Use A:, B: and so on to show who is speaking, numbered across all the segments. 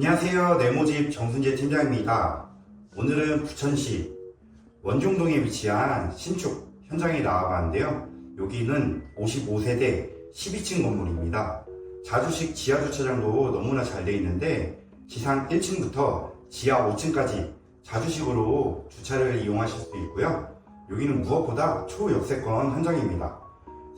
A: 안녕하세요. 네모집 정순재 팀장입니다. 오늘은 부천시 원종동에 위치한 신축 현장에 나와봤는데요. 여기는 55세대 12층 건물입니다. 자주식 지하 주차장도 너무나 잘 되어 있는데 지상 1층부터 지하 5층까지 자주식으로 주차를 이용하실 수 있고요. 여기는 무엇보다 초역세권 현장입니다.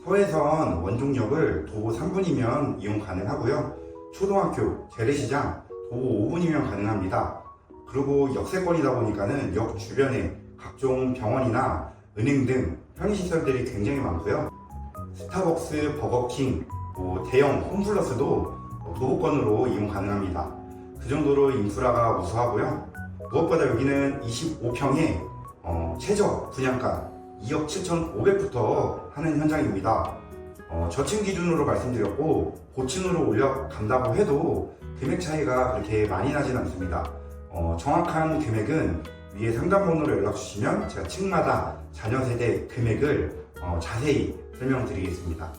A: 서해선 원종역을 도보 3분이면 이용 가능하고요. 초등학교, 재래시장 도보 5분이면 가능합니다. 그리고 역세권이다 보니까는 역 주변에 각종 병원이나 은행 등 편의시설들이 굉장히 많고요. 스타벅스, 버거킹, 뭐 대형 홈플러스도 도보권으로 이용 가능합니다. 그 정도로 인프라가 우수하고요. 무엇보다 여기는 25평에 어, 최저 분양가 2억 7,500부터 하는 현장입니다. 어, 저층 기준으로 말씀드렸고 고층으로 올려간다고 해도 금액 차이가 그렇게 많이 나진 않습니다. 어, 정확한 금액은 위에 상담번호로 연락 주시면 제가 층마다 자녀 세대 금액을 어, 자세히 설명드리겠습니다.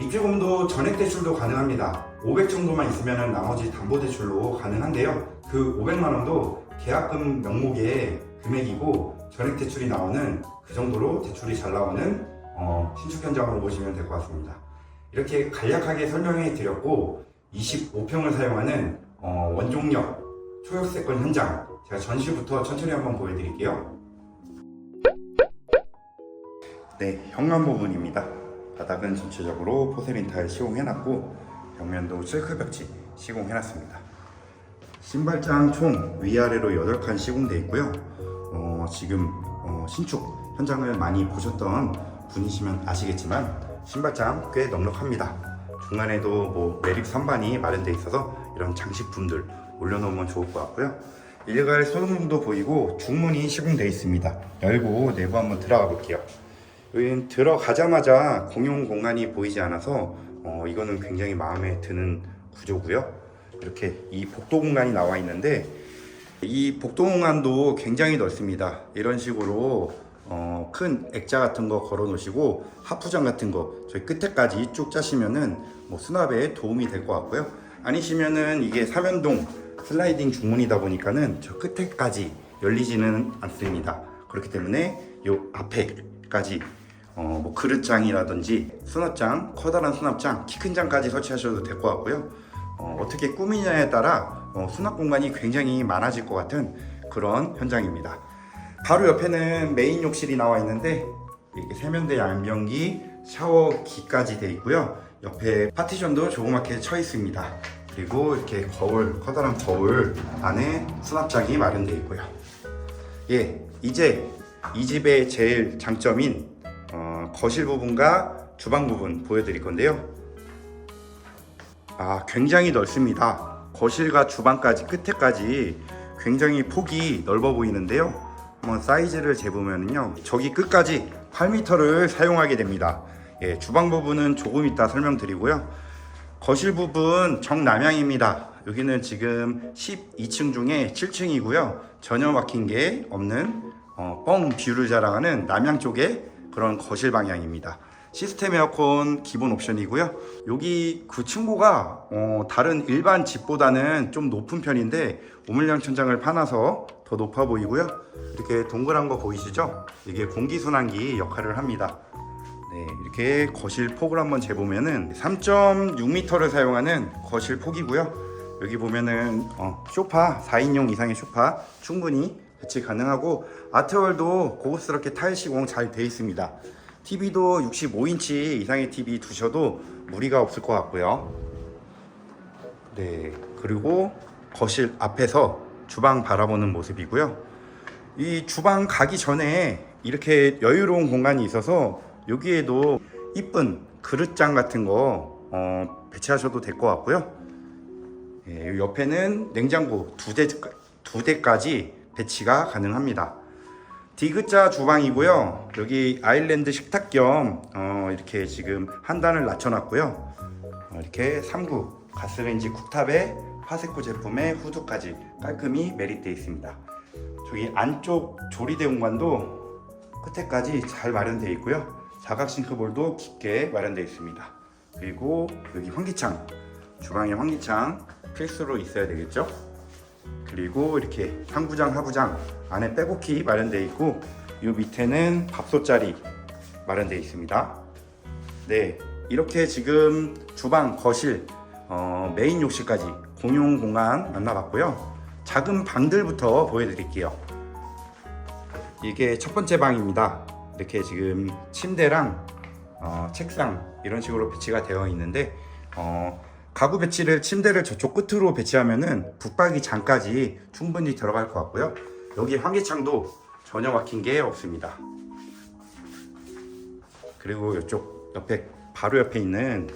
A: 입주금도 전액 대출도 가능합니다. 500 정도만 있으면 나머지 담보 대출로 가능한데요. 그 500만 원도 계약금 명목의 금액이고 전액 대출이 나오는 그 정도로 대출이 잘 나오는 어, 신축 현장으로 보시면 될 것 같습니다. 이렇게 간략하게 설명해 드렸고 25평을 사용하는 어, 원종역 초역세권 현장 제가 전시부터 천천히 한번 보여드릴게요. 네, 현관 부분입니다. 바닥은 전체적으로 포세린 타일 시공해놨고 벽면도 실크 벽지 시공해놨습니다. 신발장 총 위아래로 8칸 시공되어 있고요. 어, 지금 어, 신축 현장을 많이 보셨던 분이시면 아시겠지만 신발장 꽤 넉넉합니다. 중간에도 뭐 매립 선반이 마련되어 있어서 이런 장식품들 올려놓으면 좋을 것 같고요. 일괄 소등문도 보이고 중문이 시공되어 있습니다. 열고 내부 한번 들어가 볼게요. 여기는 들어가자마자 공용 공간이 보이지 않아서 어, 이거는 굉장히 마음에 드는 구조고요. 이렇게 이 복도 공간이 나와 있는데 이 복도 공간도 굉장히 넓습니다. 이런 식으로 어, 큰 액자 같은 거 걸어 놓으시고 하프장 같은 거 저희 끝에까지 쭉 짜시면은 뭐 수납에 도움이 될 것 같고요. 아니시면은 이게 삼연동 슬라이딩 중문이다 보니까는 저 끝에까지 열리지는 않습니다. 그렇기 때문에 요 앞에까지 어, 뭐 그릇장이라든지 수납장, 커다란 수납장, 키 큰 장까지 설치하셔도 될 것 같고요. 어, 어떻게 꾸미냐에 따라 어, 수납 공간이 굉장히 많아질 것 같은 그런 현장입니다. 바로 옆에는 메인 욕실이 나와 있는데 이렇게 세면대 양변기, 샤워기까지 돼 있고요. 옆에 파티션도 조그맣게 쳐 있습니다. 그리고 이렇게 거울, 커다란 거울 안에 수납장이 마련되어 있고요. 예, 이제 이 집의 제일 장점인 어, 거실 부분과 주방 부분 보여드릴 건데요. 아, 굉장히 넓습니다. 거실과 주방까지 끝에까지 굉장히 폭이 넓어 보이는데요. 한번 사이즈를 재보면요. 저기 끝까지 8m를 사용하게 됩니다. 예, 주방 부분은 조금 이따 설명드리고요. 거실 부분 정남향입니다. 여기는 지금 12층 중에 7층이고요. 전혀 막힌 게 없는 어, 뻥 뷰를 자랑하는 남향 쪽의 그런 거실 방향입니다. 시스템 에어컨 기본 옵션이고요. 여기 그 층고가 어, 다른 일반 집보다는 좀 높은 편인데 우물량 천장을 파놔서 더 높아 보이고요. 이렇게 동그란 거 보이시죠? 이게 공기순환기 역할을 합니다. 네, 이렇게 거실 폭을 한번 재보면은 3.6m를 사용하는 거실 폭이고요. 여기 보면은 어, 소파 4인용 이상의 소파 충분히 배치 가능하고 아트월도 고급스럽게 타일 시공 잘 돼 있습니다. TV도 65인치 이상의 TV 두셔도 무리가 없을 것 같고요. 네, 그리고 거실 앞에서 주방 바라보는 모습이고요. 이 주방 가기 전에 이렇게 여유로운 공간이 있어서 여기에도 이쁜 그릇장 같은 거 어, 배치하셔도 될 것 같고요. 예, 옆에는 냉장고 두 대, 두 대까지 배치가 가능합니다. 디귿자 주방이고요. 여기 아일랜드 식탁 겸 어, 이렇게 지금 한 단을 낮춰놨고요. 어, 이렇게 3구 가스레인지 쿡탑에 파세코 제품의 후드까지 깔끔히 매립되어 있습니다. 저기 안쪽 조리대 공간도 끝에까지 잘 마련되어 있고요. 사각 싱크볼도 깊게 마련되어 있습니다. 그리고 여기 환기창, 주방에 환기창 필수로 있어야 되겠죠? 그리고 이렇게 상부장, 하부장 안에 빼곡히 마련되어 있고 이 밑에는 밥솥자리 마련되어 있습니다. 네, 이렇게 지금 주방, 거실, 어, 메인 욕실까지 공용 공간 만나봤고요. 작은 방들부터 보여드릴게요. 이게 첫 번째 방입니다. 이렇게 지금 침대랑 어, 책상 이런 식으로 배치가 되어 있는데 어, 가구 배치를 침대를 저쪽 끝으로 배치하면은 붙박이 장까지 충분히 들어갈 것 같고요. 여기 환기창도 전혀 막힌 게 없습니다. 그리고 이쪽 옆에 바로 옆에 있는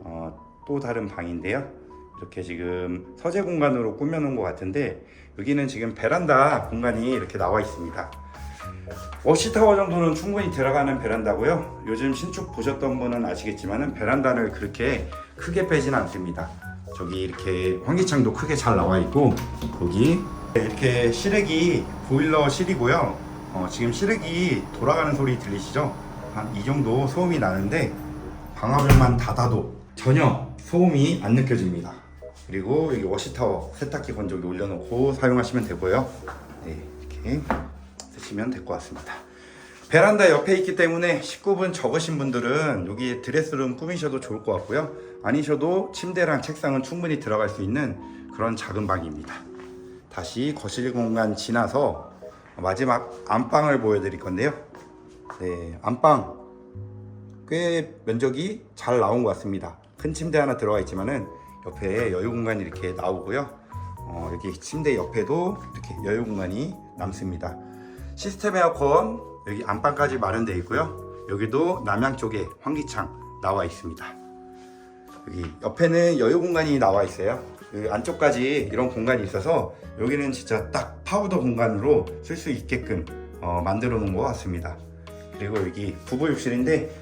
A: 어, 또 다른 방인데요. 이렇게 지금 서재 공간으로 꾸며놓은 것 같은데 여기는 지금 베란다 공간이 이렇게 나와 있습니다. 워시타워 정도는 충분히 들어가는 베란다고요. 요즘 신축 보셨던 분은 아시겠지만은 베란다를 그렇게 크게 빼지는 않습니다. 저기 이렇게 환기창도 크게 잘 나와 있고 여기 이렇게 실외기 보일러 실이고요. 어, 지금 실외기 돌아가는 소리 들리시죠? 한 이 정도 소음이 나는데 방화벽만 닫아도 전혀 소음이 안 느껴집니다. 그리고 여기 워시타워 세탁기 건조기 올려놓고 사용하시면 되고요. 네, 이렇게 쓰시면 될 것 같습니다. 베란다 옆에 있기 때문에 식구분 적으신 분들은 여기 드레스룸 꾸미셔도 좋을 것 같고요. 아니셔도 침대랑 책상은 충분히 들어갈 수 있는 그런 작은 방입니다. 다시 거실 공간 지나서 마지막 안방을 보여드릴 건데요. 네, 안방 꽤 면적이 잘 나온 것 같습니다. 큰 침대 하나 들어가 있지만은 옆에 여유 공간이 이렇게 나오고요. 어, 여기 침대 옆에도 이렇게 여유 공간이 남습니다. 시스템 에어컨 여기 안방까지 마련되어 있고요. 여기도 남향 쪽에 환기창 나와 있습니다. 여기 옆에는 여유 공간이 나와 있어요. 그 안쪽까지 이런 공간이 있어서 여기는 진짜 딱 파우더 공간으로 쓸 수 있게끔 어, 만들어 놓은 것 같습니다. 그리고 여기 부부 욕실인데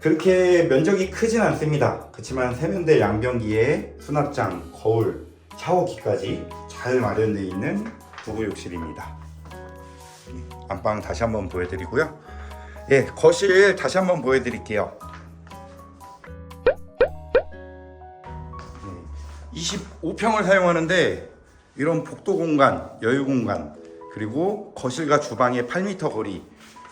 A: 그렇게 면적이 크진 않습니다. 그렇지만 세면대 양변기에 수납장, 거울, 샤워기까지 잘 마련되어 있는 부부 욕실입니다. 안방 다시 한번 보여드리고요. 예, 거실 다시 한번 보여드릴게요. 25평을 사용하는데 이런 복도 공간, 여유 공간, 그리고 거실과 주방의 8m 거리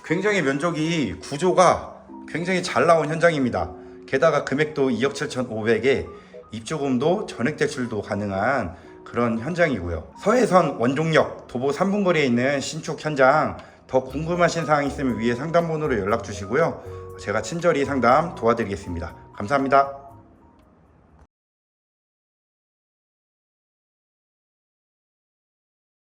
A: 굉장히 면적이 구조가 굉장히 잘 나온 현장입니다. 게다가 금액도 2억 7,500에 입조금도 전액 대출도 가능한 그런 현장이고요. 서해선 원종역 도보 3분 거리에 있는 신축 현장 더 궁금하신 사항 있으면 위에 상담번호로 연락 주시고요. 제가 친절히 상담 도와드리겠습니다. 감사합니다.